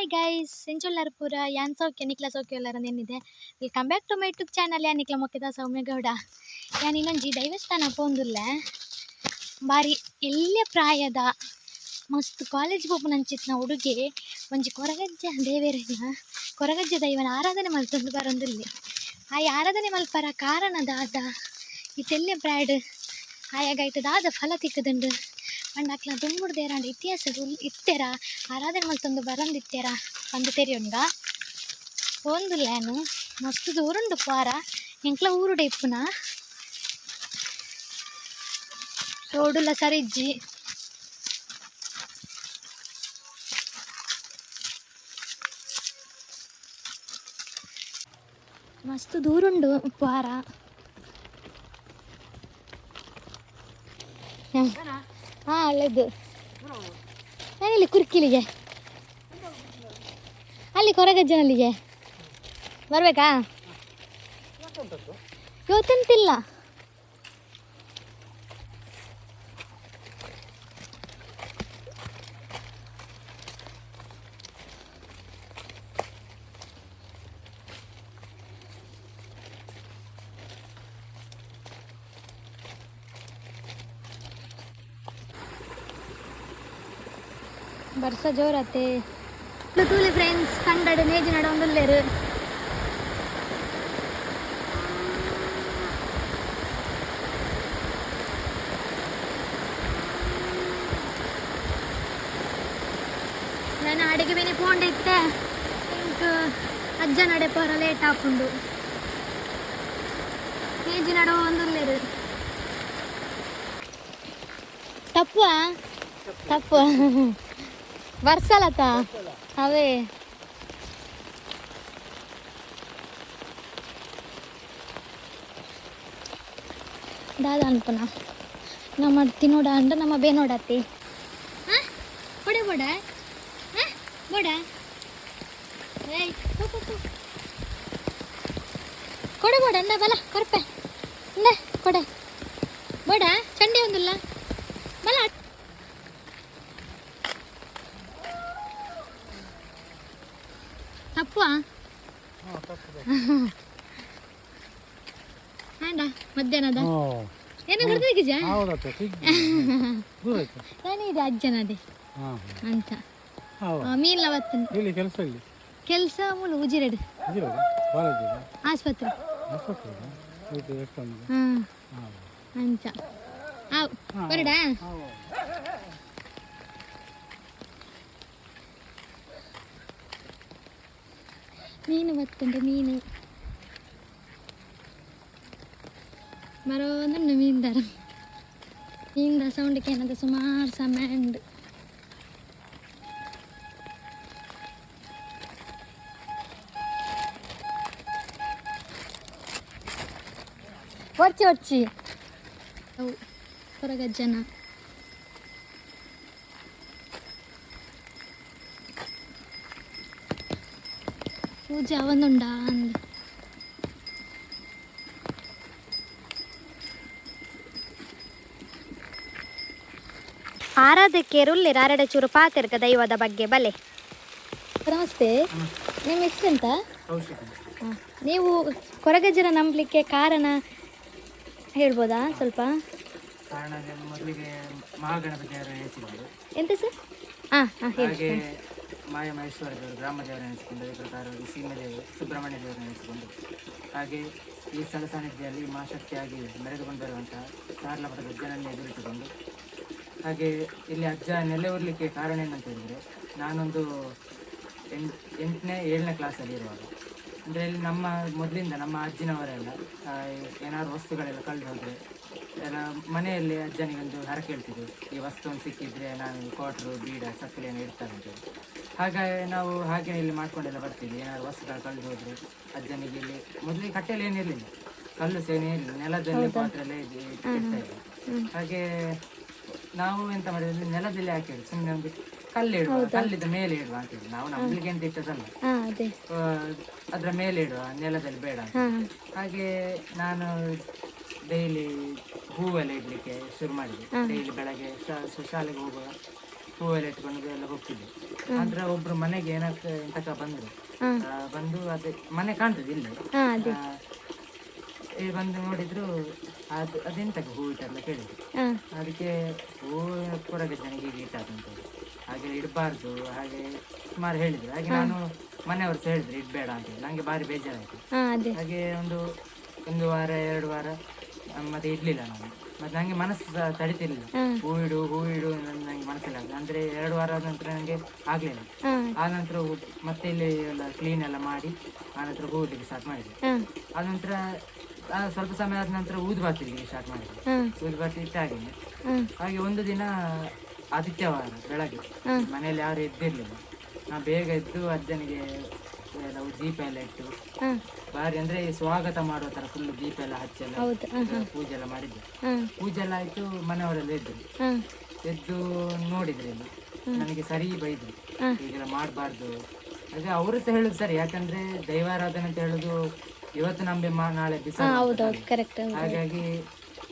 Hi guys ಎಂಚುಳ್ಳಾರ ಪೂರ ಯಾನ್ ಸೌಖ್ಯ ನಿಕ್ಲ ಸೌಖ್ಯ ಎಲ್ಲರ ಏನಿದೆ welcome back to my YouTube channel ಯಾ ನಿಕ್ಲ ಮೊಕ್ಕಿದ ಸೌಮ್ಯಗೌಡ ಯಾನ್ ಇನ್ನೊಂಜಿ ದೈವಸ್ಥಾನ ಪೋಂದುಲ್ಲ ಬಾರಿ ಎಲ್ಲೆ ಪ್ರಾಯದ ಮಸ್ತ್ ಕಾಲೇಜ್ ಪೋಪುನಂಚಿತ್ತಿನ ಉಡುಗೆ ಒಂಜಿ ಕೊರಗಜ್ಜ ದೇವೇರನ ಕೊರಗಜ್ಜ ದೈವನ ಆರಾಧನೆ ಮಲ್ತೊಂದು ಬರೊಂದುಲ್ಲೆ ಆ ಆರಾಧನೆ ಮಲ್ಪರ ಕಾರಣದಾದ ಇತ್ತೆಲ್ಲೆ ಪ್ರಾಯಡ್ ಆಯಾಗೈತದಾದ ಫಲ ತಿಕ್ಕದುಂಡು ಪಂಡಕ್ಲ ದುಂಬುಡ್ದೇರಾಂಡ ಇತಿಹಾಸ ಇತ್ತೆರ ಆರಾಧನೆ ಮಲ್ತೊಂದು ಬರಂದಿತ್ತೆರ ಅಂದು ತೆರಿಯೊಂಡ ಒಂದು ಲ್ಯಾನು ಮಸ್ತ್ ದೂರುಂಡು ಪಾರ ಎಂಕ್ಲ ಊರುಡೆ ಇಪ್ಪುನ ರೋಡುಲ ಸರಿಜ್ಜಿ ಮಸ್ತ್ ದೂರುಂಡು ಪಾರ ಹಾಂ ಒಳ್ಳೇದು. ನಾನಿಲ್ಲಿ ಕುರ್ಕಿಲಿಗೆ. ಅಲ್ಲಿ ಕೊರಗಜ್ಜನಲ್ಲಿಗೆ. ಬರಬೇಕಾ? ಇವತ್ತೆಂತಿಲ್ಲ. ಬರ್ಸ ಜೋರತ್ತೆ. ತೂಲೆ ಫ್ರೆಂಡ್ಸ್ ಕಂಡಡು ನೇಜಿ ಒಂದುಲ್ಲೇರು ನಾನು ಅಡಿಗೆ ಬೇನೆ ಪೋಂಡ ಇತ್ತೆ ಇಂಕ್ ಅಜ್ಜ ನಡೆ ಪೋರ ಲೇಟ್ ಹಾಕೊಂಡು. ನೇಜಿ ನಡೋ ಒಂದುಲ್ಲೇರು ತಪ್ಪು ತಪ್ಪು ಬರ್ಸಲತ ಅವೇ ದಾದ ಅನ್ಪನ ನಮ್ಮ ತಿನ್ನೋಡ ಅಂಡ ನಮ್ಮ ಬೇ ನೋಡತ್ತಿ ಕೊಡೆ ಬೋಡ ಬೋಡ ಏಯ್ ಹೋ, ಹೋ, ಹೋ. ಕೊಡೆ ಬೋಡ ಅಂದ ಬಲ ಕೊರಪೆ ಅಂದ ಕೊಡೆ ಬೋಡ ಚಂಡಿ ಒಂದಿಲ್ಲ ಬಲ ತಪ್ಪು ಆಂಡ ಮಧ್ಯಾಹ್ನದ? ಏನು ಹಿಡಿದಿಗಿಜ ಹೌದತ್ತ ದೂರ ಆಯ್ತು. ಏನಿದೆ ಅಜ್ಜನದೆ. ಅಂತ. ಮೀನ್ ಮೀನ್ಲ ಅವತ್ತು ಇಲ್ಲಿ ಕೆಲಸ ಇಲ್ಲಿ ಕೆಲಸ ಮೂಲ ಉಜಿರೆಡ್. ಆಸ್ಪತ್ರೆ. ಅಂತ. ಹಾಂ ಅಂಚ ಆವ್ ಬರಡಾ ಮೀನು ಬತ್ತುಂಡು ಮೀನು ಬರೋದಂಡು ಮೀನ್ದಾರ ಮೀನ್ದ ಸೌಂಡ್ಗೆ ಏನದ ಸುಮಾರು ಸಮಯ ಉಂಡು ಒಡ್ಚಿ ಒಡ್ಚಿ ಅವು ಹೊರಗಜ್ಜನ ಪೂಜೆ ಅವನುಂಡ ಅಂದ ಆರಾಧಕೆರುಲ್ಲಿ ರಾರಡ ಚೂರು ಪಾತಿರ್ಗ ದೈವದ ಬಗ್ಗೆ ಬಲೆ. ನಮಸ್ತೆ. ನಿಮ್ಮ ಹೆಸರೆಂತ? ನೀವು ಕೊರಗಜ್ಜರ ನಂಬಲಿಕ್ಕೆ ಕಾರಣ ಹೇಳ್ಬೋದಾ ಸ್ವಲ್ಪ? ಎಂತ ಸರ್? ಹಾಂ ಹಾಂ ಹೇಳಿ. ಮಾಯ ಮಹೇಶ್ವರ ದೇವರು ಗ್ರಾಮ ದೇವರ ಎನಿಸಿಕೊಂಡು ಅದೇ ಪ್ರಕಾರವಾಗಿ ಸೀಮೆದೇವರು ಸುಬ್ರಹ್ಮಣ್ಯ ದೇವರು ಎನಿಸಿಕೊಂಡು ಹಾಗೆ ಈ ಸ್ಥಳ ಸಾನ್ನಿಧ್ಯದಲ್ಲಿ ಮಹಾಶಕ್ತಿಯಾಗಿ ಮೆರೆದುಕೊಂಡು ಬರುವಂತಹ ಸಾರ್ಲಪದ ಅಜ್ಜನನ್ನೇ ಎದುರಿಟ್ಟುಕೊಂಡು ಹಾಗೆ ಇಲ್ಲಿ ಅಜ್ಜ ನೆಲೆ ಉರ್ಲಿಕ್ಕೆ ಕಾರಣ ಏನಂತ ಹೇಳಿದರೆ ನಾನೊಂದು ಎಂಟು, ಎಂಟನೇ, ಏಳನೇ ಕ್ಲಾಸಲ್ಲಿ ಇರುವಾಗ. ಅಂದರೆ ಇಲ್ಲಿ ನಮ್ಮ ಮೊದಲಿಂದ ನಮ್ಮ ಅಜ್ಜಿನವರೆಲ್ಲ ಏನಾದರೂ ವಸ್ತುಗಳೆಲ್ಲ ಕಳೆದು ಹೋದರೆ ಎಲ್ಲ ಮನೆಯಲ್ಲಿ ಅಜ್ಜನಿಗೊಂದು ಹರ ಕೇಳ್ತಿದ್ರು. ಈ ವಸ್ತು ಒಂದು ಸಿಕ್ಕಿದ್ರೆ ನಾನು ಕ್ವಾಟ್ರು ಬೀಡ ಸಕ್ಕರೆಯನ್ನು ಇಡ್ತಾರೆ ಅಂತೇಳಿ ಹಾಗಾಗಿ ನಾವು ಹಾಗೆ ಇಲ್ಲಿ ಮಾಡ್ಕೊಂಡೆಲ್ಲ ಬರ್ತೀವಿ. ಏನಾದ್ರು ವಸ್ತುಗಳು ಕಳೆದು ಹೋದ್ರೆ ಅಜ್ಜನಿಗೆ ಇಲ್ಲಿ ಮೊದಲಿಗೆ ಕಟ್ಟೆಯಲ್ಲಿ ಏನಿರಲಿಲ್ಲ ಕಲ್ಲು ಸೇನೆ ಇರಲಿಲ್ಲ. ನೆಲದಲ್ಲಿ ಪಾತ್ರೆಲ್ಲೇ ಇದ್- ಇಡ್ತಾ ಇದ್ರು ಹಾಗೆ ನಾವು ಎಂತ ಮಾಡಿದ್ರೆ ನೆಲದಲ್ಲಿ ಹಾಕಿ ಸುಮ್ಮನೆ ಒಂದು ಕಲ್ಲು ಇಡುವ ಕಲ್ಲಿದ ಮೇಲೆ ಇಡುವ ಅಂತ ಹೇಳಿ ನಾವು ನಮ್ಗೆ ಎಂತ ಇಟ್ಟದಲ್ಲ ಅದ್ರ ಮೇಲೆ ಇಡುವ ನೆಲದಲ್ಲಿ ಬೇಡ ಹಾಗೆ ನಾನು ಡೈಲಿ ಹೂವೆಲ್ಲ ಇಡ್ಲಿಕ್ಕೆ ಶುರು ಮಾಡಿದೆ. ಡೈಲಿ ಬೆಳಗ್ಗೆ ಶಾಲೆಗೆ ಶಾ- ಹೋಗುವಾಗ ಹೂವೆಲ್ಲ ಇಟ್ಕೊಂಡು ಎಲ್ಲ ಹೋಗ್ತಿದ್ದೆ. ಆದ್ರೆ ಒಬ್ರು ಮನೆಗೆ ಏನಕ್ಕೆ ಎಂತಕ ಬಂದ್ರು. ಹಾಂ ಆ, ಬಂದು ಅದೇ ಮನೆ ಕಾಣ್ತದೆ ಇಲ್ಲಿ. ಹಾಂ ಅದೇ. ಆ, ಇಲ್ಲಿ ಬಂದು ನೋಡಿದ್ರು ಅದು ಅದೆಂತಕ ಹೂ ಇಟ್ಟಲ್ಲ ಕೇಳಿದ್ರು. ಹಾಂ. ಅದಕ್ಕೆ ಹೂ ಕೊಡಗೆ ನನಗೆ ಹೀಗೆ ಇಟ್ಟಾದಂತ ಹಾಗೆ ಇಡಬಾರ್ದು ಹಾಗೆ ಸುಮಾರು ಹೇಳಿದ್ರು. ಹಾಗೆ ನಾನು ಮನೆಯವರು ಸಹ ಹೇಳಿದ್ರು ಇಡಬೇಡ ಅಂತ ಹೇಳಿ. ನಂಗೆ ಭಾರಿ ಬೇಜಾರಾಯಿತು. ಹಾಂ ಹಾಗೆ ಒಂದು ಒಂದು ವಾರ ಎರಡು ವಾರ ಆ, ಮತ್ತೆ ಇಡ್ಲಿಲ್ಲ ನಾನು. ಮತ್ತೆ ನಂಗೆ ಮನಸ್ಸು ಸಹ ತಡಿತಿರ್ಲಿಲ್ಲ. ಹೂವಿಡು ಹೂ ಇಡು ಹೂ ಇಡು ನಂಗೆ ಮನಸ್ಸಿಲ್ಲ ಅಂದ್ರೆ ಎರಡು ವಾರ ಆದ ನಂತರ ನಂಗೆ ಆಗ್ಲಿಲ್ಲ. ಆ ನಂತರ ಮತ್ತೆ ಇಲ್ಲಿ ಎಲ್ಲ ಕ್ಲೀನ್ ಎಲ್ಲ ಮಾಡಿ ಆ ನಂತರ ಹೂ ಇಡ್ಲಿಕ್ಕೆ ಸ್ಟಾರ್ಟ್ ಮಾಡಿದ್ವಿ ಆ ನಂತರ ಸ್ವಲ್ಪ ಸಮಯ ಆದ ನಂತರ ಊದು ಊದುಬಾತಿಗೆ ಸ್ಟಾರ್ಟ್ ಮಾಡಿದ್ವಿ ಊದು ಬಾತಿ ಇಟ್ಟ ಹಾಂ ಹಾಗೆ ಒಂದು ದಿನ ಆದಿತ್ಯವಾರ ಬೆಳಗ್ಗೆ. ಮನೆಯಲ್ಲಿ ಯಾರು ಎದ್ದಿರ್ಲಿಲ್ಲ. ನಾ ಬೇಗ ಎದ್ದು ಅಜ್ಜನಿಗೆ ದೀಪ ಎಲ್ಲ ಇಟ್ಟು ಬಾರಿ ಅಂದ್ರೆ ಸ್ವಾಗತ ಮಾಡುವ ತರ ಫುಲ್ ದೀಪ ಎಲ್ಲ ಹಚ್ಚಿ ಎಲ್ಲ ಪೂಜೆ ಎಲ್ಲ ಮಾಡಿದ್ವಿ. ಪೂಜೆ ಎಲ್ಲ ಆಯ್ತು ಮನೆಯವರೆಲ್ಲ ಎದ್ದು. ಎದ್ದು ನೋಡಿದ್ರು ಇಲ್ಲಿ ನನಗೆ ಸರಿ ಬೈದ್ರು. ಈಗೆಲ್ಲ ಹೀಗೆಲ್ಲ ಮಾಡಬಾರ್ದು. ಅದೇ ಅವರು ಸಹ ಹೇಳುದು ಸರಿ ಯಾಕಂದ್ರೆ ದೈವಾರಾಧನೆ ಅಂತ ಹೇಳುದು ಇವತ್ತು ನಂಬೆ ನಾಳೆ ಹೌದು ಹಾಗಾಗಿ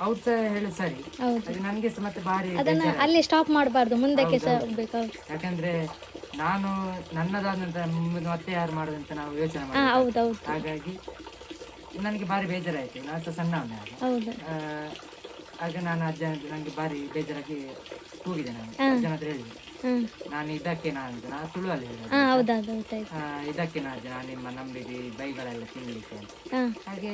ಅವ್ರು ಸಹ ಹೇಳುದು ಸರಿ. ಅದು ನನಗೆ ಮತ್ತೆ ಬಾರಿ ಅದನ್ನ ಅಲ್ಲಿ ಸ್ಟಾಪ್ ಮಾಡಬಾರ್ದು ಮುಂದಕ್ಕೆ ಯಾಕಂದ್ರೆ ನಾನು ನನ್ನದಾದ ನಂತರ ನಿಮ್ಮದು ಮತ್ತೆ ಯಾರು ಮಾಡೋದಂತ ನಾವು ಯೋಚನೆ ಮಾಡಿ ಹಾಗಾಗಿ ನನಗೆ ಭಾರಿ ಬೇಜಾರಾಯ್ತು. ನಾನು ಸಹ ಸಣ್ಣವನೇ ಆಗ. ಹೌದು. ಆ, ಆಗ ನಾನು ಅಜ್ಜ ನನಗೆ ಭಾರಿ ಬೇಜಾರಾಗಿ ಕೂಗಿದೆ ನಾನು. ಅಜ್ಜನ ಹತ್ರ ಹೇಳಿದೆ. ಹಾಂ. ನಾನು ಇದಕ್ಕೆ ನಾನು ಅಂತ ನಾನು ತುಳುವಲ್ಲಿ ಹೇಳಿದೆ. ಹಾಂ ಹೌದು ಹೌದು ಗೊತ್ತಾಯ್ತು ಆ, ಇದಕ್ಕೆ ನಾನು ನಾನು ನಿಮ್ಮ ನಂಬಿಗೆ ಬೈಗಳೆಲ್ಲ ತಿನ್ನಲಿಕ್ಕೆ ಅಂತ. ಹಾಂ. ಹಾಗೆ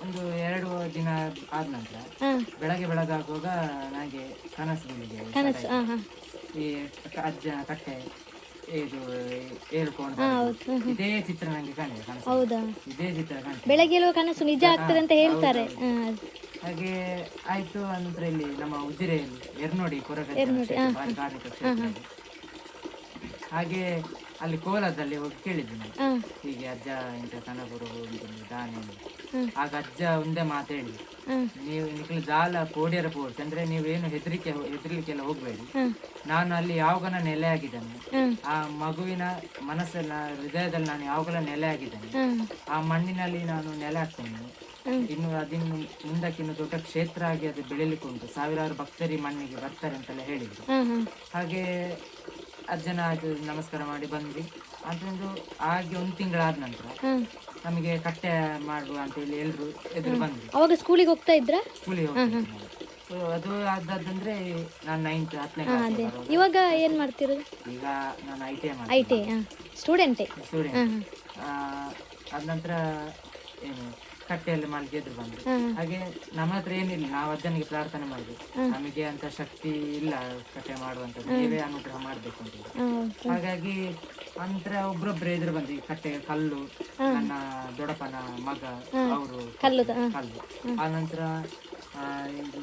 ಒಂದು ಎರಡು ದಿನ ಆದ ನಂತರ ಹಾಂ. ಬೆಳಗ್ಗೆ ಬೆಳಗಾಗುವಾಗ ನನಗೆ ಕನಸು ಬಂದಿದೆ ಕನಸು ಹಾಂ ಹಾಂ ಈ ಅಜ್ಜ ಅಜ್ಜನ ಕಟ್ಟೆ ಇದು ಏರ್ಕೊಂಡು. ಇದೇ ಚಿತ್ರ ನನಗೆ ಕಾಣಿದೆ ಹೌದಾ? ಇದೇ ಚಿತ್ರ ಕಾಣಿದೆ ಬೆಳಗ್ಗೆ ಕನಸು ನಿಜ ಆಗ್ತದೆ ಅಂತ ಹೇಳ್ತಾರೆ. ಹಾಗೆ ಆಯ್ತು ಅಂದ್ರೆ ಇಲ್ಲಿ ನಮ್ಮ ಉಜಿರೆಯಲ್ಲಿ ಎರ್ನೋಡಿ ಕೊರಗ ಭಾರಿ ಕಾರ್ಮಿಕ ಕ್ಷೇತ್ರ ಹಾಗೆ ಅಲ್ಲಿ ಕೋಲಾದಲ್ಲಿ ಹೋಗಿ ಕೇಳಿದ್ದೆ ನಾನು ಹೀಗೆ ಅಜ್ಜ ಇಂಥ ಕನಕಪುರ ಹೋಗಿದ್ದೀನಿ. ಆಗ ಅಜ್ಜ ಒಂದೇ ಮಾತು ಹೇಳಿ ನೀವು ನಿಖಿಲ್ ಜಾಲ ಕೋಡಿಯರ ಪೋರ್ಸ್ ಅಂದ್ರೆ ನೀವೇನು ಹೆದರಿಕೆ ಹೆದರ್ಲಿಕ್ಕೆಲ್ಲ ಹೋಗ್ಬೇಡಿ. ನಾನು ಅಲ್ಲಿ ಯಾವಾಗ ನೆಲೆ ಆಗಿದ್ದೇನೆ ಆ ಮಗುವಿನ ಮನಸ್ಸನ್ನ ಹೃದಯದಲ್ಲಿ ನಾನು ಯಾವಾಗಲ ನೆಲೆ ಆಗಿದ್ದಾನೆ. ಆ ಮಣ್ಣಿನಲ್ಲಿ ನಾನು ನೆಲೆ ಹಾಕ್ತೇನೆ ಇನ್ನು ಅದಿನ್ನು ಮುಂದಕ್ಕಿನ್ನು ದೊಡ್ಡ ಕ್ಷೇತ್ರ ಆಗಿ ಅದು ಬೆಳಿಲಿಕ್ಕೆ ಉಂಟು ಸಾವಿರಾರು ಭಕ್ತರಿ ಮಣ್ಣಿಗೆ ಬರ್ತಾರೆ ಅಂತೆಲ್ಲ ಹೇಳಿದ್ರು. ಹಾಂ ಅಜ್ಜನ ನಮಸ್ಕಾರ ಮಾಡಿ ಬಂದ್ವಿ. ಅದೊಂದು ಹಾಗೆ ಒಂದು ತಿಂಗಳಾದ ನಂತರ ನಮಗೆ ಕಟ್ಟೆ ಮಾಡುವ ಅಂತ ಹೇಳಿ ಎಲ್ರು ಎದುರು ಬಂದ್ವಿ. ಅವಾಗ ಸ್ಕೂಲಿಗೆ ಹೋಗ್ತಾ ಇದ್ರ? ಸ್ಕೂಲಿಗೆ. ಅದು ಆದಂದ್ರೆ ನಾನು ನೈನ್ತ್ ಹತ್ತನೇ ಕ್ಲಾಸ್ ಇವಾಗ ಏನ್ ಮಾಡ್ತಿರೋದು? ಈಗ ನಾನು I T I I T ಸ್ಟೂಡೆಂಟೇ student ಅದ ನಂತರ ಏನು? ಕಟ್ಟೆಯಲ್ಲಿ ಮಾಡ್ಲಿಕ್ಕೆ ಎದುರು ಬಂದ್ರು. ಹಾಗೆ ನಮ್ಮ ಹತ್ರ ಏನಿಲ್ಲ ನಾವು ಅಜ್ಜನಿಗೆ ಪ್ರಾರ್ಥನೆ ಮಾಡಿದ್ವಿ ನಮಗೆ ಅಂತ ಶಕ್ತಿ ಇಲ್ಲ ಕಟ್ಟೆ ಮಾಡುವಂತದ್ದು ನೀವೇ ಅನುಗ್ರಹ ಮಾಡ್ಬೇಕು ಅಂತ. ಹಾಗಾಗಿ ಅಂದ್ರೆ ಒಬ್ರೊಬ್ರು ಎದುರು ಬಂದ್ವಿ. ಕಟ್ಟೆ ಕಲ್ಲು ನನ್ನ ದೊಡ್ಡಪ್ಪನ ಮಗ ಅವರು ಕಲ್ಲು ಆ ನಂತರ ಇದು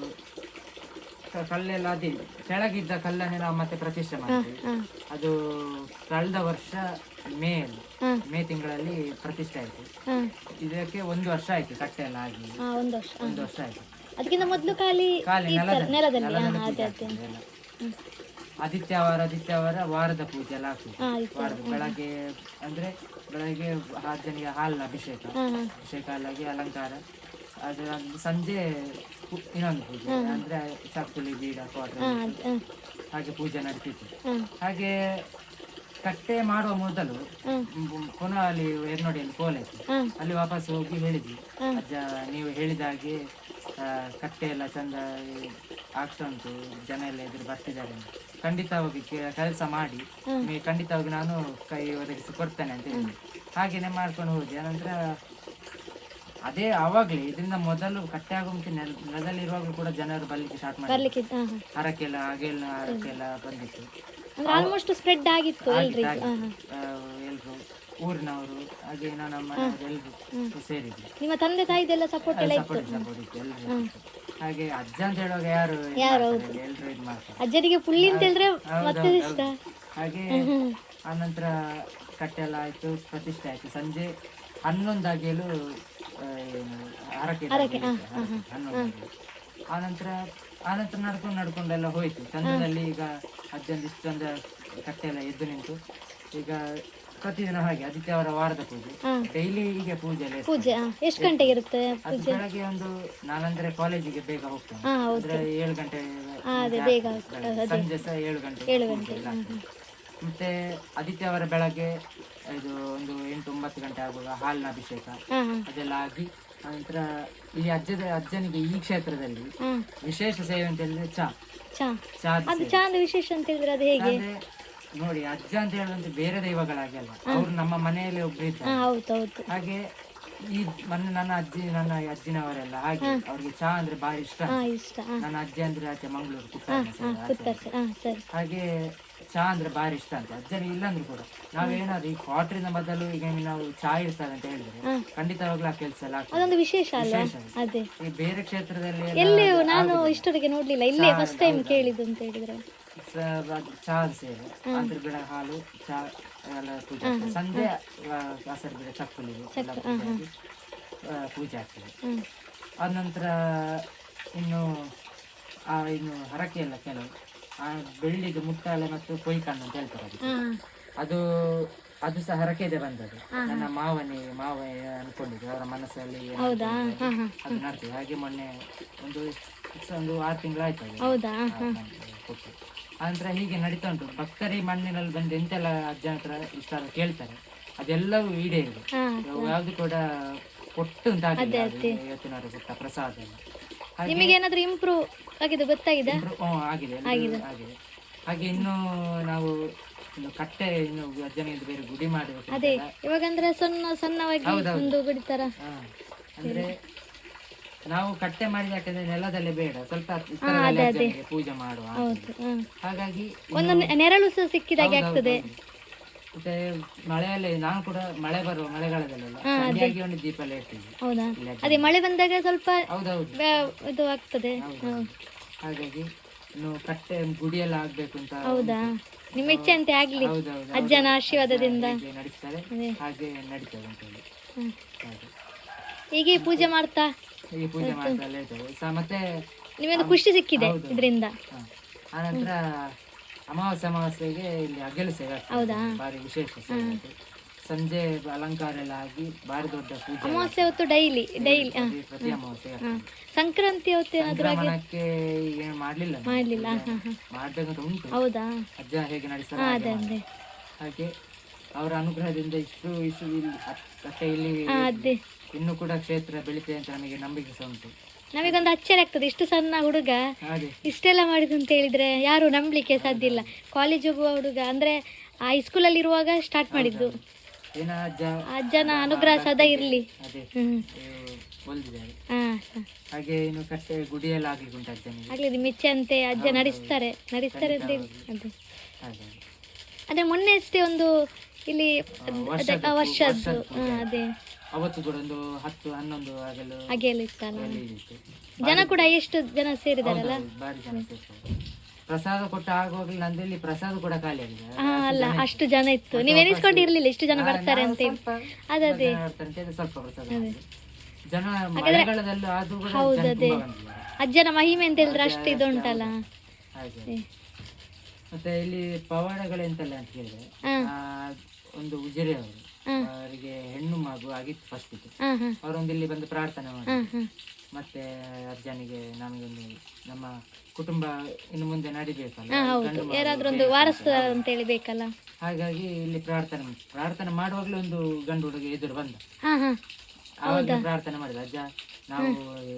ಕಲ್ಲೆಲ್ಲ ಅದೇ. ಕೆಳಗಿದ್ದ ಕಲ್ಲನ್ನೇ ನಾವು ಮತ್ತೆ ಪ್ರತಿಷ್ಠೆ ಮಾಡಿದ್ವಿ. ಅದು ಕಳೆದ ವರ್ಷ ಮೇ ಅಲ್ಲಿ ಮೇ ತಿಂಗಳಲ್ಲಿ ಪ್ರತಿಷ್ಠೆ ಆಯ್ತು. ಇದಕ್ಕೆ ಒಂದು ವರ್ಷ ಆಯ್ತು ಕಟ್ಟೆ ಎಲ್ಲ ಆಗಿ. ಒಂದು ವರ್ಷ ಒಂದು ವರ್ಷ ಆಯ್ತು. ಅದಕ್ಕಿಂತ ಮೊದಲು ಖಾಲಿ ನೆಲದಲ್ಲಿ. ನೆಲದಲ್ಲಿ. ಆದಿತ್ಯವಾರ ಆದಿತ್ಯವಾರ ವಾರದ ಪೂಜೆ ಎಲ್ಲ ಆಗ್ತದೆ. ವಾರದ ಬೆಳಗ್ಗೆ ಅಂದ್ರೆ ಬೆಳಗ್ಗೆ ಅಜ್ಜನಿಗೆ ಹಾಲಿನ ಅಭಿಷೇಕ. ಅಭಿಷೇಕ ಅಲ್ಲಾಗಿ ಅಲಂಕಾರ. ಅದು ಸಂಜೆ ಇನ್ನೊಂದು ಪೂಜೆ. ಅಂದ್ರೆ ಚಕ್ಕುಲಿ ಬೀಡ ಹಾಗೆ ಪೂಜೆ ನಡೀತಿತ್ತು. ಹಾಗೆ ಕಟ್ಟೆ ಮಾಡುವ ಮೊದಲು ಪುನಃ ಅಲ್ಲಿ ಎರ್ನೋಡಿಯಲ್ಲಿ ಕೋಲ ಅಲ್ಲಿ ವಾಪಸ್ ಹೋಗಿ ಹೇಳಿದ್ವಿ. ಅಜ್ಜ ನೀವು ಹೇಳಿದ ಹಾಗೆ ಆ, ಕಟ್ಟೆ ಎಲ್ಲ ಚಂದ ಆಗ್ತಾ ಉಂಟು ಜನ ಎಲ್ಲ ಎದುರು ಬರ್ತಿದ್ದಾರೆ ಅಂತ. ಖಂಡಿತವಾಗಿ ಕೆಲಸ ಮಾಡಿ. ನಿಮಗೆ ಖಂಡಿತವಾಗಿ ನಾನು ಕೈ ಒದಗಿಸಿ ಕೊಡ್ತೇನೆ ಅಂತ ಹೇಳಿ. ಹಾಗೇನೆ ಮಾಡ್ಕೊಂಡು ಹೋದೆ. ಅನಂತರ ಅದೇ ಆವಾಗಲೇ ಇದರಿಂದ ಮೊದಲು ಕಟ್ಟೆ ಆಗೋ ಮುಂಚೆ ನೆಲ ನೆಲದಲ್ಲಿರುವಾಗಲೂ ಕೂಡ ಜನರು ಬರ್ಲಿಕ್ಕೆ ಸ್ಟಾರ್ಟ್ ಮಾಡಿ ಬರ್ಲಿಕ್ಕೆ ಹರಕೆಲ್ಲ ಹಾಗೆಲ್ಲ ಹರಕೆಲ್ಲ ಬಂದಿತ್ತು. ಅಂದ್ರೆ ಆಲ್ಮೋಸ್ಟ್ ಸ್ಪ್ರೆಡ್ ಆಗಿತ್ತು ಎಲ್ರಿಗೂ. ಎಲ್ಲರೂ ಊರಿನವರು ಹಾಗೆ ನಾನು ನಮ್ಮ ಎಲ್ಲರೂ ಸೇರಿದ್ವಿ. ನಿಮ್ಮ ತಂದೆ ತಾಯಿದೆಲ್ಲ ಸಪೋರ್ಟ್ ಎಲ್ಲ ಇತ್ತು? ಸಪೋರ್ಟ್ ಸಪೋರ್ಟ್ ಇತ್ತು. ಎಲ್ಲರೂ ಹಾಗೆ ಅಜ್ಜ ಅಂತ ಹೇಳುವಾಗ ಯಾರು ಎಲ್ಲರೂ ಇದು ಮಾಡ್ತಾರೆ. ಅಜ್ಜನಿಗೆ ಪುಳ್ಳಿ ಅಂತ ಹೇಳಿದ್ರೆ ಮತ್ತೆ ಇಷ್ಟ? ಹಾಗೆ ಆನಂತರ ಕಟ್ಟೆ ಎಲ್ಲ ಆಯ್ತು ಪ್ರತಿಷ್ಠೆ ಆಯ್ತು. ಸಂಜೆ ಹನ್ನೊಂದಾಗಿಯಲು ಆ, ಏನು ಹರಕೆ ಹನ್ನೊಂದಾಗಿ. ಆನಂತರ ಆನಂತರ ನಡ್ಕೊಂಡು ನಡ್ಕೊಂಡೆಲ್ಲ ಹೋಯ್ತು. ಚಂದ್ರದಲ್ಲಿ ಈಗ ಅಜ್ಜಂದು ಚಂದ್ರ ಕಟ್ಟೆ ಎಲ್ಲ ಎದ್ದು ನಿಂತು. ಈಗ ಪ್ರತಿದಿನ ಹಾಗೆ ಆದಿತ್ಯವಾರ ವಾರದ ಪೂಜೆ. ಡೈಲಿ ಹೀಗೆ ಪೂಜೆ ಎಲ್ಲ ಪೂಜೆ ಎಷ್ಟು ಗಂಟೆಗೆ ಇರುತ್ತೆ ಅದು ಬೆಳಗ್ಗೆ ಒಂದು ನಾನಂದ್ರೆ ಕಾಲೇಜಿಗೆ ಬೇಗ ಹೋಗ್ತೇನೆ ಹಾ ಹೌದು. ಅಂದ್ರೆ ಏಳು ಗಂಟೆ ಹಾ ಅದೇ ಬೇಗ ಆಗ್ತದೆ. ಸಂಜೆ ಸಹ ಏಳು ಗಂಟೆ ಏಳು ಪೂಜೆ ಎಲ್ಲ ಆಗ್ತದೆ. ಮತ್ತೆ ಆದಿತ್ಯವಾರ ಬೆಳಗ್ಗೆ ಇದು ಒಂದು ಎಂಟು ಒಂಬತ್ತು ಗಂಟೆ ಆಗುವಾಗ ಹಾಲಿನ ಅಭಿಷೇಕ. ಹಾ ಹಾ. ಅದೆಲ್ಲ ಆಗಿ ನಂತರ ಈ ಅಜ್ಜದ ಅಜ್ಜನಿಗೆ ಈ ಕ್ಷೇತ್ರದಲ್ಲಿ ವಿಶೇಷ ಸೇವೆ ಅಂತ ಹೇಳಿದ್ರೆ ಚಾ. ಚಾ. ಅದು ಚಾ ಅಂದ್ರೆ ವಿಶೇಷ ಅಂತ ಹೇಳಿದ್ರೆ ಅದು ಹೇಗೆ? ಅಂದ್ರೆ ನೋಡಿ ಅಜ್ಜ ಅಂತ ಹೇಳುವಂತೆ ಬೇರೆ ದೈವಗಳಾಗಿ ಅಲ್ಲ. ಅವ್ರು ನಮ್ಮ ಮನೆಯಲ್ಲಿ ಒಬ್ರು ಹಾ ಇದ್ದಾರೆ ಹೌದು ಹೌದು. ಹಾಗೆ ಈ ಮೊನ್ನೆ ನನ್ನ ಅಜ್ಜಿ ನನ್ನ ಅಜ್ಜಿನವರೆಲ್ಲ ಹಾಗೆ ಅವ್ರಿಗೆ ಚಾ ಅಂದ್ರೆ ಬಾರಿ ಇಷ್ಟ ಹಾ ಇಷ್ಟ ಹಾ. ನನ್ನ ಅಜ್ಜಿ ಅಂದ್ರೆ ಆಚೆ ಮಂಗಳೂರು ಹಾ ಸರಿ. ಹಾಗೆ ಚಾ ಅಂದ್ರೆ ಬಾರಿ ಇಷ್ಟ ಅಂತ. ಅಜ್ಜರಿ ಇಲ್ಲ ಅಂದ್ರು ಕೂಡ ನಾವೇನಾದ್ರು ಈ ಕ್ವಾಟ್ರಿನ ಬದಲು ಈಗ ನಾವು ಚಾ ಇರ್ತಾರೆ ಅಂತ ಹೇಳಿದ್ರೆ ಖಂಡಿತವಾಗ್ಲೂ ಆ ಕೆಲಸ ಎಲ್ಲ ಆಗ್ತದೆ. ಅದೊಂದು ವಿಶೇಷ ಅಲ್ಲ ಅದೇ. ಈ ಬೇರೆ ಕ್ಷೇತ್ರದಲ್ಲಿ ಎಲ್ಲ ನಾನು ಇಷ್ಟೊತ್ತಿಗೆ ನೋಡ್ಲಿಲ್ಲ. ಇಲ್ಲಿ ಫಸ್ಟ್ ಟೈಮ್ ಕೇಳಿದ್ದು ಅಂತ ಹೇಳಿದ್ರೆ. ಸ- ಚಹಾದ ಸೇವೆ ಅದ್ರ ಗಿಡ ಹಾಲು ಚಾ ಎಲ್ಲ ಪೂಜೆ ಆಗ್ತದೆ. ಸಂಜೆ ಕಾಸರ ಗಿಡ ಚಕ್ಕುಲಿ ಎಲ್ಲ ಪೂಜೆ ಆಗಿ, ಆ, ಪೂಜೆ ಆಗ್ತದೆ. ಹ್ಮ್. ಆದ ನಂತರ ಇನ್ನು ಆ ಇನ್ನು ಹರಕೆ ಎಲ್ಲ ಕೆಲವು. ಆ ಬೆಳ್ಳಿದು ಮುಟ್ಟಾಲೆ ಮತ್ತು ಕೊಯ್ಕಣ್ಣು ಅಂತ ಹೇಳ್ತಾರೆ ಅದಕ್ಕೆ. ಅದು ಅದು ಸಹ ಹರಕೆದೆ ಬಂದದ್ದು. ನನ್ನ ಮಾವನೇ ಮಾವ ಅನ್ಕೊಂಡಿದ್ದು ಅವರ ಮನಸ್ಸಲ್ಲಿ ಅದು ನಡ್ತದೆ. ಹಾಗೆ ಮೊನ್ನೆ ಒಂದು ಒಂದು ಆರು ತಿಂಗಳಾಯ್ತು ಅದು. ಕೊಟ್ಟು. ಆನಂತರ ಹೀಗೆ ನಡೀತಾ ಉಂಟು. ಭಕ್ತರಿ ಮಣ್ಣಿನಲ್ಲಿ ಬಂದು ಎಂತೆಲ್ಲ ಅಜ್ಜನ ಹತ್ರ ಇಷ್ಟ ಕೇಳ್ತಾರೆ. ಅದೆಲ್ಲವೂ ಈಡೇರಿದೆ ಯಾವುದು ಕೂಡ ಕೊಟ್ಟು ಅಂತ ಇವತ್ತಿನ ಇವತ್ತಿನವರೆಗೆ ಪ್ರಸಾದ ನಿಮಗೆ ಏನಾದ್ರೂ ಇಂಪ್ರೂವ್ ಆಗಿದೆ ಗೊತ್ತಾಗಿದೆ? ಆಗಿದೆ ಆಗಿದೆ. ಹಾಗೆ ಇನ್ನು ನಾವು ಇನ್ನು ಕಟ್ಟೆ ಇನ್ನು ಅಜ್ಜನಿಗೆ ಬೇರೆ ಗುಡಿ ಮಾಡಬೇಕು ಅದೇ ಇವಾಗ ಅಂದ್ರೆ ಸಣ್ಣ ಸಣ್ಣವಾಗಿ ಒಂದು ಗುಡಿ ತರ. ಅಂದ್ರೆ ನಾವು ಕಟ್ಟೆ ಮಾಡಿದ ಯಾಕಂದ್ರೆ ನೆಲದಲ್ಲೇ ಬೇಡ ಸ್ವಲ್ಪ ಪೂಜೆ ಮಾಡುವ ಹಾಗಾಗಿ ಒಂದು ನೆರಳು ಸಹ ಸಿಕ್ಕಿದಾಗೆ ಆಗ್ತದೆ. ಮತ್ತೆ ಮಳೆಯಲ್ಲಿ ನಾನು ಕೂಡ ಮಳೆ ಬರುವ ಮಳೆಗಾಲದಲ್ಲಿ ಸರಿಯಾಗಿ ಒಂದು ದೀಪ ಎಲ್ಲ ಇರ್ತೀನಿ ಹೌದಾ ಅದೇ ಮಳೆ ಬಂದಾಗ ಸ್ವಲ್ಪ ಹೌದೌದು. ಇದು ಆಗ್ತದೆ. ಹಾಗಾಗಿ ಇನ್ನು ಕಟ್ಟೆ ಗುಡಿಯೆಲ್ಲ ಆಗ್ಬೇಕು ಅಂತ ಹೌದಾ? ನಿಮ್ಮ ಇಚ್ಛೆ ಅಂತ ಆಗ್ಲಿ. ಹೌದೌದು ಅಜ್ಜನ ಆಶೀರ್ವಾದದಿಂದ. ಹೀಗೆ ನಡೆಸ್ತಾರೆ ಅದೇ. ಹಾಗೆ ನಡೀತದೆ ಅಂತ ಹೇಳಿ. ಹ್ಮ್. ಹಾಗೆ. ಹೀಗೆ ಪೂಜೆ ಮಾಡ್ತಾ? ಹೀಗೆ ಪೂಜೆ ಮಾಡ್ತಾ ಎಲ್ಲ ಇರ್ತದೆ ಸ ಮತ್ತೆ ನಿಮಗೆ ಖುಷಿ ಸಿಕ್ಕಿದೆ ಹೌದು. ಇದರಿಂದ. ಹ. ಆನಂತರ ಅಮಾವಾಸ್ಯೆ ಅಮಾವಾಸ್ಯೆಗೆ ಇಲ್ಲಿ ಅಗಲು ಸೇವೆ. ಹೌದಾ? ಭಾರಿ ವಿಶೇಷ ಸೇವೆ ಅದು. ಸಂಜೆ ಅಲಂಕಾರ ಎಲ್ಲ ಆಗಿ ಭಾರಿ ದೊಡ್ಡ ಪೂಜೆ ಎಲ್ಲ ಅಮಾವಾಸ್ಯೆ ಹೊತ್ತು ಡೈಲಿ ಡೈಲಿ ಪ್ರತಿ- ಪ್ರತಿ ಅಮಾವಾಸ್ಯೆ. ಸಂಕ್ರಾಂತಿ ಹೊತ್ತು ಏನಾದರೂ ಹಾಗೆ? ಸಂಕ್ರಮಣಕ್ಕೆ ಏನು ಮಾಡ್ಲಿಲ್ಲ ನಾವು. ಮಾಡ್ಲಿಲ್ಲ. ಹಾ ಹಾ ಮಾಡ್ಬೇಕಂತ ಉಂಟು. ಹೌದಾ? ಅಜ್ಜ ಹೇಗೆ ನಡೆಸ್ತಾರೆ ಹಾ ಹಾಗೆ ಅದೇ ಮಾಡಿ. ಅದೇ. ಹಾಗೆ ಅವರ ಅನುಗ್ರಹದಿಂದ ಇಷ್ಟು ಇಷ್ಟು ಇಲ್ಲಿ ಇನ್ನು ಇಲ್ಲಿ ಹಾ ಅದೇ. ಇನ್ನೂ ಕೂಡ ಕ್ಷೇತ್ರ ಬೆಳಿತದೆ ಅಂತ ನಮಗೆ ನಂಬಿಕೆ ಸಹ ಉಂಟು. ನಮಗೊಂದು ಅಚ್ಚರಿ ಆಗ್ತದೆ ಇಷ್ಟು ಸಣ್ಣ ಹುಡುಗ. ಇಷ್ಟೆಲ್ಲ ಮಾಡಿದ್ದು ಅಂತ ಹೇಳಿದ್ರೆ ಯಾರು ನಂಬಲಿಕ್ಕೆ ಸಾಧ್ಯ ಇಲ್ಲ. ಕಾಲೇಜ್ ಹೋಗುವ ಹುಡುಗ ಅಂದ್ರೆ ಆ ಹೈಸ್ಕೂಲಲ್ಲಿ ಇರುವಾಗ ಸ್ಟಾರ್ಟ್ ಮಾಡಿದ್ದು ಏನ ಅಜ್ಜನ ಅನುಗ್ರಹ ಸದಾ ಇರಲಿ. ಹಾಗೆ ಇನ್ನು ಕಟ್ಟೆ ಆಗ್ಲಿಕ್ಕೆ ಉಂಟು ಅಜ್ಜನಿಗೆ? ಅಂತೆ ಅಜ್ಜ ನಡೆಸ್ತಾರೆ ನಡೆಸ್ತಾರೆ ಅಂತ ಅದೇ. ಮೊನ್ನೆ ಅಷ್ಟೇ ಒಂದು ಇಲ್ಲಿ ವರ್ಷದ್ದು ಅದೇ. ಅವತ್ತು ಕೂಡ ಒಂದು ಹತ್ತು ಹನ್ನೊಂದು ಆಗಲು ಹಾಗೆಲ್ಲ ಇತ್ತಲ್ಲ? ಅಲ್ಲಿ ಇತ್ತು ಜನ ಕೂಡ ಎಷ್ಟು ಜನ ಸೇರಿದಾರಲ್ಲ? ಹೌದು, ಬಾರಿ ಜನ ಸೇರ್ತಾರೆ ಪ್ರಸಾದ ಕೊಟ್ಟ ಆಗುವಾಗಲೇ ನಂದಲ್ಲಿ ಪ್ರಸಾದ ಕೂಡ ಖಾಲಿ ಆಗಿದೆ. ಹಾ ಅಲ್ಲ ಅಷ್ಟು ಜನ ಇತ್ತು. ನೀವು ಎನಿಸ್ಕೊಂಡಿರ್ಲಿಲ್ಲ ಇಷ್ಟು ಜನ ಬರ್ತಾರೆ ಅಂತ ಹೇಳಿ. ಸ್ವಲ್ಪ ಪ್ರಸಾದ. ಜನ ಮಳೆಗಾಲದಲ್ಲೂ ಆದ್ರೂ ಕೂಡ ಜನ ತುಂಬಾ ಬಂದಿದ್ದಾರೆ. ಅಜ್ಜನ ಮಹಿಮೆ ಅಂತ ಹೇಳಿದ್ರೆ ಅಷ್ಟು ಇದು ಉಂಟಲ್ಲ. ಹಾಗೆ. ಮತ್ತೆ ಇಲ್ಲಿ ಪವಾಡಗಳೆಂತೆಲ್ಲ ಅಂತ ಹೇಳಿದ್ರೆ ಹಾ. ಆ, ಒಂದು ಉಜಿರೆ ಅವರು. ಅವರಿಗೆ ಹೆಣ್ಣು ಮಗು ಆಗಿತ್ತು ಫಸ್ಟ್ ಇದು ಅವರೊಂದು ಇಲ್ಲಿ ಬಂದು ಪ್ರಾರ್ಥನೆ ಮಾಡಿ. ಮತ್ತೆ ಅಜ್ಜನಿಗೆ ನಮಗೊಂದು ನಮ್ಮ ಕುಟುಂಬ ಇನ್ನು ಮುಂದೆ ನಡಿಬೇಕಲ್ಲ? ವಾರಸ್ದಾರ ಅಂತ ಹೇಳಿ ಬೇಕಲ್ಲ ಹಾಗಾಗಿ ಇಲ್ಲಿ ಪ್ರಾರ್ಥನೆ ಪ್ರಾರ್ಥನೆ ಮಾಡುವಾಗಲೇ ಒಂದು ಗಂಡು ಹುಡುಗ ಎದುರು ಬಂದ. ಆವಾಗ ಪ್ರಾರ್ಥನೆ ಮಾಡಿದ ಅಜ್ಜ ನಾವು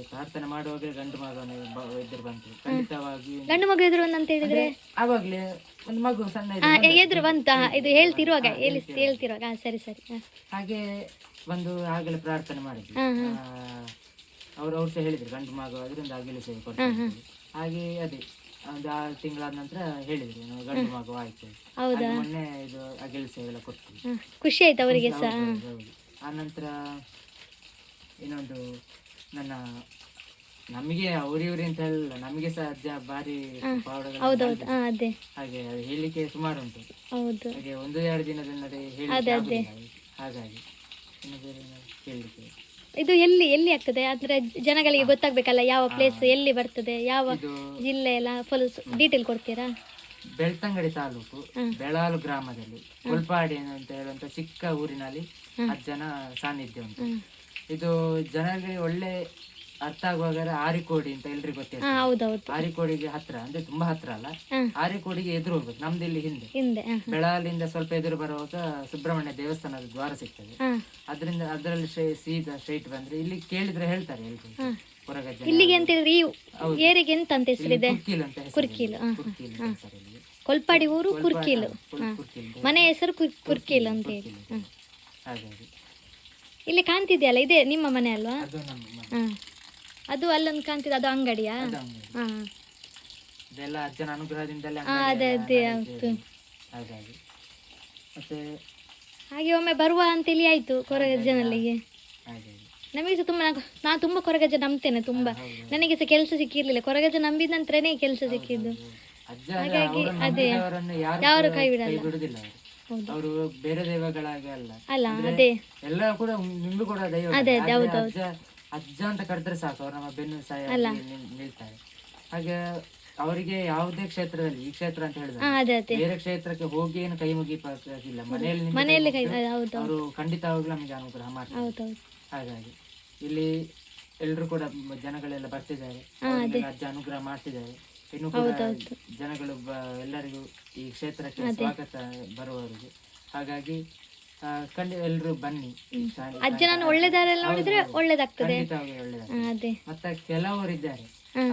ಪ್ರಾರ್ಥನೆ ಮಾಡುವಾಗ ಗಂಡು ಮಗನ ಬ- ಎದುರು ಬಂತು. ಖಂಡಿತವಾಗಿ ಗಂಡು ಮಗು ಎದುರು ಅಂತ ಹೇಳಿದ್ರೆ? ಆವಾಗ್ಲೇ ಒಂದು ಮಗು ಸಣ್ಣ ಎದುರು ಬಂತ? ಇದು ಹೇಳ್ತಿರುವಾಗ ಹೇಳಿ ಹೇಳ್ತಿರುವಾಗ. ಸರಿ ಸರಿ. ಹಾಗೆ ಒಂದು ಆಗಲೇ ಪ್ರಾರ್ಥನೆ ಮಾಡಿದ್ವಿ. ಅವ್ರು ಅವ್ರು ಸಹ ಹೇಳಿದ್ರು ಗಂಡು ಮಗು ಅದರಿಂದ ಆಗಲೇ ಸೇವೆ ಕೊಡ್ತಾರೆ ಹಾಗೆ ಅದೇ ಒಂದು ಆರು ತಿಂಗಳಾದ ನಂತರ ಹೇಳಿದ್ರು ನಾವು ಗಂಡು ಮಗು ಆಯ್ತು. ಮೊನ್ನೆ ಇದು ಅಗಲ ಸೇವೆ ಎಲ್ಲ ಕೊಡ್ತೀವಿ ಖುಷಿ ಆಯ್ತು ಅವರಿಗೆ ಸಹ. ಆ ನಂತರ ಇನ್ನೊಂದು ನನ್ನ ನಮಗೆ ಅವರಿವ್ರಿ ಅಂತ ಹೇಳಲ್ಲ ನಮಗೆ ಸಹ ಅಜ್ಜ ಹೌದೌದು. ಹಾ ಅದೇ. ಹಾಗೆ ಅದು ಹೇಳಲಿಕ್ಕೆ ಸುಮಾರು ಉಂಟು. ಹೌದು. ಹಾಗೆ ಒಂದು ಎರಡು ದಿನದ ನಡೆ ಹೇಳಲಿಕ್ಕೆ ಆಗುದಿಲ್ಲ. ಹಾಗಾಗಿ ಇನ್ನು ಬೇರೆ ಇದು ಎಲ್ಲಿ ಎಲ್ಲಿ ಆಗ್ತದೆ? ಅಂದ್ರೆ ಜನಗಳಿಗೆ ಗೊತ್ತಾಗ್ಬೇಕಲ್ಲ ಯಾವ ಪ್ಲೇಸ್ ಎಲ್ಲಿ ಬರ್ತದೆ ಯಾವ ಇದು ಜಿಲ್ಲೆ ಎಲ್ಲ ಫುಲ್ ಡೀಟೇಲ್ ಕೊಡ್ತೀರಾ? ಬೆಳ್ತಂಗಡಿ ತಾಲೂಕು ಬೆಳಾಲು ಗ್ರಾಮದಲ್ಲಿ. ಕೊಲ್ಪಾಡಿ ಅಂತ ಹೇಳುವಂತ ಚಿಕ್ಕ ಊರಿನಲ್ಲಿ ಅಜ್ಜನ ಸಾನ್ನಿಧ್ಯ ಉಂಟು. ಹ್ಮ್. ಇದು ಜನರಿಗೆ ಒಳ್ಳೆ ಅರ್ಥ ಆಗುವಾಗ ಆರಿಕೋಡಿ ಅಂತ ಎಲ್ರಿಗೂ ಗೊತ್ತಿರ್ತದೆ ಹೌದೌದು. ಆರಿಕೋಡಿಗೆ ಹತ್ರ ಅಂದ್ರೆ ತುಂಬಾ ಹತ್ರ ಅಲ್ಲ. ಆರಿಕೋಡಿಗೆ ಎದುರು ಹೋಗ್ಬೇಕು ನಮ್ದು ಇಲ್ಲಿ ಹಿಂದೆ. ಹಿಂದೆ ಹಾ. ಬೆಳಾಲಿಂದ ಸ್ವಲ್ಪ ಎದುರು ಬರುವಾಗ ಸುಬ್ರಹ್ಮಣ್ಯ ದೇವಸ್ಥಾನದ ದ್ವಾರ ಸಿಗ್ತದೆ. ಅದರಿಂದ ಅದರಲ್ಲಿ ಸ್ಟ್ರೇ- ಸೀದಾ ಸ್ಟ್ರೈಟ್ ಬಂದ್ರೆ ಇಲ್ಲಿ ಕೇಳಿದ್ರೆ ಹೇಳ್ತಾರೆ ಎಲ್ರು. ಇಲ್ಲಿಗೆ ಅಂತ ಹೇಳಿದ್ರೆ ಈ ಏರಿಗೆ ಎಂತ ಅಂತ ಹೆಸರಿದೆ. ಕುರ್ಕೀಲು ಅಂತ ಹೆಸರು ಕುರ್ಕೀಲು, ಹಾ, ಕುರ್ಕೀಲು ಅಂತ ಹೆಸರು ಇಲ್ಲಿ. ಕೊಲ್ಪಾಡಿ ಊರು ಕುರ್ಕೀಲು. ಕುಲ್- ಕುರ್ಕೀಲು. ಅಂತ ಮನೆ ಹೆಸರು ಕುರ್ಕಿಲ್ ಕುರ್ಕೀಲು ಅಂತ ಹೇಳಿ. ಕುರ್ಕೀಲು. ಅಂತ. ಹಾಗಾಗಿ ಇಲ್ಲಿ ಕಾಣ್ತಿದೆಯಲ್ಲ ಇದೆ ನಿಮ್ಮ ಮನೆ ಅಲ್ವಾ? ಅದು ಹಾ. ಅದು ಅಲ್ಲೊಂದು ಕಾಣ್ತಿದೆ ಅದು ಅಂಗಡಿಯಾ. ಹಾ. ಇದೆಲ್ಲ ಅಜ್ಜನ ಅನುಗ್ರಹದಿಂದಲೇ ಹಾ, ಅದೇ ಎಲ್ಲ ಅದೇ ನಡೆದಿದೆ. ಹೌದು. ಹಾಗಾಗಿ. ಮತ್ತೆ ಹಾಗೆ ಒಮ್ಮೆ ಬರುವ ಅಂತೇಳಿ ಆಯ್ತು ಕೊರಗಜ್ಜನಲ್ಲಿಗೆ. ನಮಗೆ ಸಹ ತುಂಬ ನಾ ತುಂಬಾ ಕೊರಗಜ್ಜ ನಂಬ್ತೇನೆ ತುಂಬಾ. ನನಗೆ ಸಹ ಕೆಲಸ ಸಿಕ್ಕಿರ್ಲಿಲ್ಲ. ಕೊರಗಜ್ಜ ನಂಬಿದ ನಂತರನೇ ಕೆಲಸ ಸಿಕ್ಕಿದ್ದು. ಹಾಗಾಗಿ ಅದೇ. ಯಾರು ಕೈ ಬಿಡಲ್ಲ. ಅವರು. ಬೇರೆ ದೈವಗಳಾಗಿ ಅಲ್ಲ. ಅಲ್ಲ ಅದೇ. ಎಲ್ಲ ಕೂಡ ನಿಮ್ಗೂ ಕೂಡ ದೈವ ಅದೇ, ಆದ್ರೆ ಹೌದು, ಅಜ್ಜ ಅಜ್ಜ ಅಂತ ಕರೆದ್ರೆ ಸಾಕು ಅವ್ರು ನಮ್ಮ ಬೆನ್ನು ಸಹಾಯ ನಿಲ್ತಾರೆ. ಹಾಗೆ ಅವರಿಗೆ ಯಾವುದೇ ಕ್ಷೇತ್ರದಲ್ಲಿ ಈ ಕ್ಷೇತ್ರ ಅಂತ ಹಾ ಹೇಳಿದ್ರೆ ಅದೇ ಅದೇ. ಬೇರೆ ಕ್ಷೇತ್ರಕ್ಕೆ ಹೋಗಿ ಏನು ಕೈ ಮುಗಿಪಾಕಿಲ್ಲ ಮನೆಯಲ್ಲಿ ನಿಂತು ಮನೆಯಲ್ಲಿ ಕೈ ಮುಗಿದು ಹೌದು. ಅವರು ಖಂಡಿತವಾಗ್ಲೂ ನಮಗೆ ಅನುಗ್ರಹ ಮಾಡ್ತಾರೆ. ಹಾಗಾಗಿ ಇಲ್ಲಿ ಎಲ್ಲರೂ ಕೂಡ ಮ- ಜನಗಳೆಲ್ಲ ಬರ್ತಿದ್ದಾರೆ. ಅವ್ರಿಗೆಲ್ಲ ಅಜ್ಜ ಅನುಗ್ರಹ ಮಾಡ್ತಿದ್ದಾರೆ. ಇನ್ನು ಕೂಡ ಜನಗಳು ಬ- ಎಲ್ಲರಿಗೂ ಈ ಕ್ಷೇತ್ರಕ್ಕೆ ಸ್ವಾಗತ ಬರುವವರಿಗೆ. ಹಾಗಾಗಿ ಖಂಡಿತ ಎಲ್ಲರೂ ಬನ್ನಿ. ಅಜ್ಜ ಅಜ್ಜನನ್ನು ಒಳ್ಳೆ ದಾರಿಯಲ್ಲಿ ನೋಡಿದ್ರೆ ಒಳ್ಳೇದಾಗ್ತದೆ. ಮತ್ತೆ ಕೆಲವರಿದ್ದಾರೆ. ಹಾ. ಆ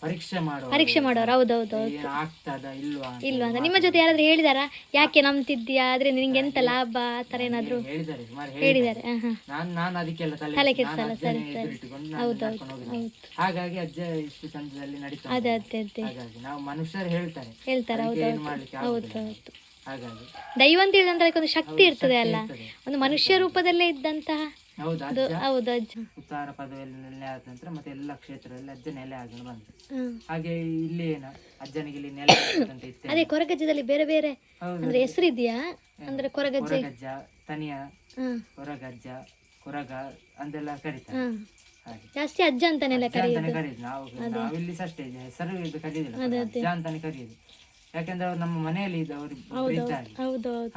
ಪರೀಕ್ಷೆ ಮಾಡುವ ಪರೀಕ್ಷೆ ಮಾಡೋರು. ಹೌದೌದು ಆಗ್ತದ ಇಲ್ವಾ ಇಲ್ವಾ ಅಂತ. ನಿಮ್ಮ ಜೊತೆ ಯಾರಾದ್ರೂ ಹೇಳಿದಾರಾ? ಯಾಕೆ ನಂಬ್ತಿದ್ಯಾ ಆದ್ರೆ ನಿಂಗೆ ಎಂತ ಲಾಭ? ಆ ತರ ಏನಾದ್ರು ಹೇಳಿದ್ದಾರೆ ಸುಮಾರು ಹೇಳಿದ್ದಾರೆ ನಾನ್ ನಾನು ಅದಕ್ಕೆಲ್ಲ ತಲೆ ತಲೆ ಕೆಡ್ಸಲ್ಲ, ಸರಿ, ಸರಿ. ಹಾಗಾಗಿ ಅಜ್ಜ ಇಷ್ಟು ಚಂದದಲ್ಲಿ ನಡೀತಾ ಅದೇ ಅದೇ ಅದೇ. ಹಾಗಾಗಿ ನಾವು ಮನುಷ್ಯರು ಹೇಳ್ತಾರೆ. ಹೇಳ್ತಾರೆ. ಅದಕ್ಕೆ ಹೌದು ಹೌದು. ಆಗುದಿಲ್ಲ. ಹೌದು ಹಾಗಾಗಿ. ದೈವ ಅಂತ ಹೇಳಿದ್ರೆ ಅದಕ್ಕೊಂದು ಶಕ್ತಿ ಇರ್ತದೆ ಅಲ್ಲ. ಒಂದು ಮನುಷ್ಯ ರೂಪದಲ್ಲೇ ಇದ್ದಂತಹ ಹೌದು? ಅದು ಅಜ್ಜ? ಹೌದು ಅಜ್ಜ. ಉತ್ತಾರ ಪದವಿಯಲ್ಲಿ ನೆಲೆ ಆದ ನಂತರ ಮತ್ತೆ ಎಲ್ಲ ಕ್ಷೇತ್ರದಲ್ಲಿ ಅಜ್ಜ ನೆಲೆ ಆಗಿ ಬಂತು. ಹಾಗೆ ಇಲ್ಲಿ ಏನ? ಅಜ್ಜನಿಗೆ ಇಲ್ಲಿ ನೆಲೆ ಅಂತ ಇತ್ತು ಅದೇ ಕೊರಗಜ್ಜದಲ್ಲಿ ಬೇರೆ ಬೇರೆ ಅಂದ್ರೆ ಹೆಸರಿದ್ಯಾ ಅಂದ್ರೆ ಕೊರಗಜ್ಜೆ. ಕೊರಗಜ್ಜ ತನಿಯ ಕೊರಗಜ್ಜ ಕೊರಗ ಅಂದೆಲ್ಲ ಕರೀತಾರೆ. ಜಾಸ್ತಿ ಅಜ್ಜ ಅಂತಾನೆ ಕರೀದು ನಾವು ನಾವಿಲ್ಲಿ ಸಹ ಅಷ್ಟೇ ಹೆಸರು ಇದು ಕರೀದಿಲ್ಲ. ಅಜ್ಜ ಅಂತಾನೆ ಕರೀದು. ಯಾಕಂದ್ರೆ ಅವ್ರು ನಮ್ಮ ಮನೆಯಲ್ಲಿ ಇದ್ದವರು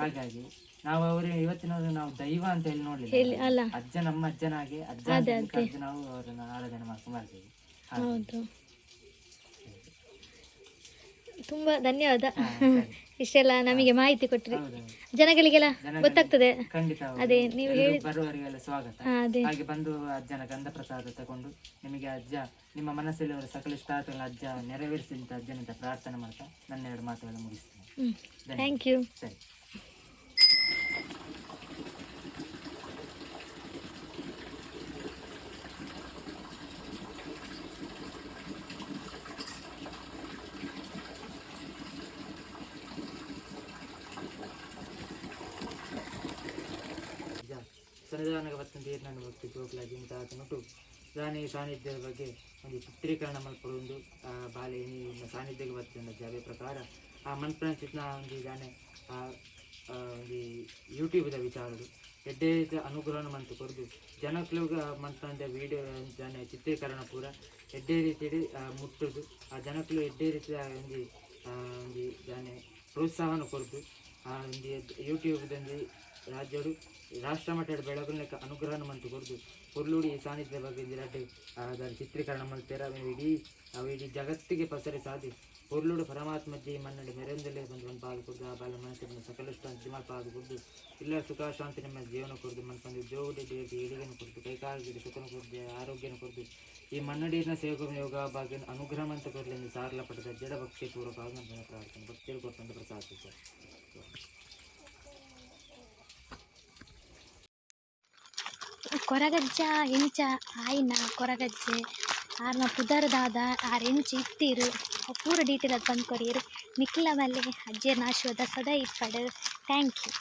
ಹಾಗಾಗಿ ನಾವು ಅವರು ಇವತ್ತಿನವರು ನಾವು ದೈವ ಅಂತ ಹೇಳಿ ನೋಡ್ಲಿಲ್ಲ. ಅಲ್ಲ. ಅಜ್ಜ ನಮ್ಮ ಅಜ್ಜನಾಗೆ ಅಜ್ಜ ಅಂತ ನಾವು ಅವರನ್ನ ಆರಾಧನೆ ಮಾಡ್ಕೊಂಡು ಬರ್ತೀವಿ. ಹೌದು. ತುಂಬಾ ಧನ್ಯವಾದ. ಇಷ್ಟೆಲ್ಲ ನಮಗೆ ಮಾಹಿತಿ ಕೊಟ್ರಿ. ಜನಗಳಿಗೆಲ್ಲ ಗೊತ್ತಾಗ್ತದೆ. ಅದೇ ನೀವು ಹೇಳಿ ಬರುವವರಿಗೆಲ್ಲ ಸ್ವಾಗತ. ಹಾಗೆ ಬಂದು ಅಜ್ಜನ ಗಂಧ ಪ್ರಸಾದ ತಗೊಂಡು ನಿಮಗೆ ಅಜ್ಜ ನಿಮ್ಮ ಮನಸ್ಸಲ್ಲಿ ಅವರ ಸಕಲ ಇಷ್ಟಾರ್ಥಗಳ ಅಜ್ಜ ನೆರವೇರಿಸಿ ಅಂತ ಅಜ್ಜನಿಂದ ಪ್ರಾರ್ಥನೆ ಮಾಡ್ತಾ ನನ್ನ ಎರಡು ಮಾತುಗಳನ್ನು ಮುಗಿಸ್ತೇನೆ. ಥ್ಯಾಂಕ್ ಯು ಸರಿ ನಿಜ. ಸನ್ನಿಧಾನಕ್ಕೆ ಬರ್ತಂತೆ ನಾನು ಭಕ್ತಿ ಗೋಕುಲಾಗಿ ಅಂತ ಆತನುಂಟು ದಾನಿ ಸಾನ್ನಿಧ್ಯದ ಬಗ್ಗೆ ಒಂದು ಚಿತ್ರೀಕರಣ ಮಲ್ಪಡೊಂದು ಬಾಲೆ ನಿಮ್ಮ ಸಾನ್ನಿಧ್ಯಕ್ಕೆ ಬರ್ತದೆ ಜಾಗ ಪ್ರಕಾರ. ಆ ಮನ್ಪ್ರಾಂಚಿತ್ನ ಒಂದು ಇದಾನೆ. ಆ ಒಂದು ಯೂಟ್ಯೂಬ್ದ ವಿಚಾರಗಳು. ಎಡ್ಡೆ ಅನುಗ್ರಹ ಮಂತು ಕೊರದು ಜನಕ್ಲುಗ ಮನ್ಪಂದ ವಿಡಿಯೋ ಜಾನೆ ಚಿತ್ರೀಕರಣ ಪೂರ ಎಡ್ಡೆ ರೀತಿಯಲ್ಲಿ ಮುಟ್ಟುದು. ಆ ಜನಕ್ಲು ಎಡ್ಡೆ ರೀತಿಯ ಒಂದು ಒಂದು ಜಾನೆ ಪ್ರೋತ್ಸಾಹನ ಕೊರದು ಆ, ಒಂದು ಯೂಟ್ಯೂಬ್ದಲ್ಲಿ ರಾಜ್ಯಡು ರಾಷ್ಟ್ರ ಮಟ್ಟದ ಬೆಳಗುಲಿಕ್ಕೆ ಅನುಗ್ರಹನ ಮಂತು ಕೊರದು ಕುರ್ಲುಡಿ ಸಾನ್ನಿಧ್ಯ ಬಗ್ಗೆ ದಿರಡ್ಡು ಅದರ ಚಿತ್ರೀಕರಣ ಮಲ್ಪೇರ ಅವನು ಇಡೀ, ಅವು ಇಡೀ ಜಗತ್ತಿಗೆ ಪಸರಿ ಸಾಧಿ ಪೊರ್ಲುಡು ಪರಮಾತ್ಮ ಜೀ ಮನ್ನಡಿ ಮೆರೆಂದಲೇ ಬಂದು ಒಂದು ಪಾಲು ಕೊಡ್ದು ಆ ಬಾಲ ಮನಸ್ಸಿನ ಸಕಲಷ್ಟು ಮಾಡಿ ಪಾಲು ಕೊಡ್ದು ಇಲ್ಲ ಸುಖ, ಶಾಂತಿ ನಿಮ್ಮ ಜೀವನ ಕೊಡ್ದು ಮನ್ಕೊಂಡು ಜೋಡಿ ದೇವಿ ಇಡಿಗೆಯನ್ನು ಕೊಡ್ದು ಕೈಕಾಲಿಗೆ ಸುಖನ ಕೊಡ್ದು ಆರೋಗ್ಯನ ಕೊಡ್ದು ಈ ಮನ್ನಡಿನ ಸೇವಕ ಯೋಗ ಭಾಗ್ಯ ಅನುಗ್ರಹ ಅಂತ ಕೊಡಲಿ ಎಂದು ಸಾರಲ ಪಡೆದ ಜಡ ಭಕ್ತಿ ಪೂರ್ವಕ ಪ್ರಾರ್ಥನೆ ಭಕ್ತಿಯಲ್ಲಿ ಕೊಟ್ಟಂತ ಪ್ರಸಾದ ಕೊರಗಜ್ಜ ಎಂಚ ಆಯ್ನ, ಕೊರಗಜ್ಜೆ, ಆರ್ನ ಪುದರ್ದಾದ ಆರ್ ಎಂಚ ಇತ್ತೀರು ಅವು ಪೂರ ಡೀಟೇಲ್ ಅದು ಬಂದು ಕೊಡಿಯರು ನಿಖಿಲ ಮಲ್ಲೆ ಅಜ್ಜಿಯರ್ನ ಆಶೀರ್ವಾದ ಸದಾ ಇಪ್ಪಡು ಥ್ಯಾಂಕ್ ಯು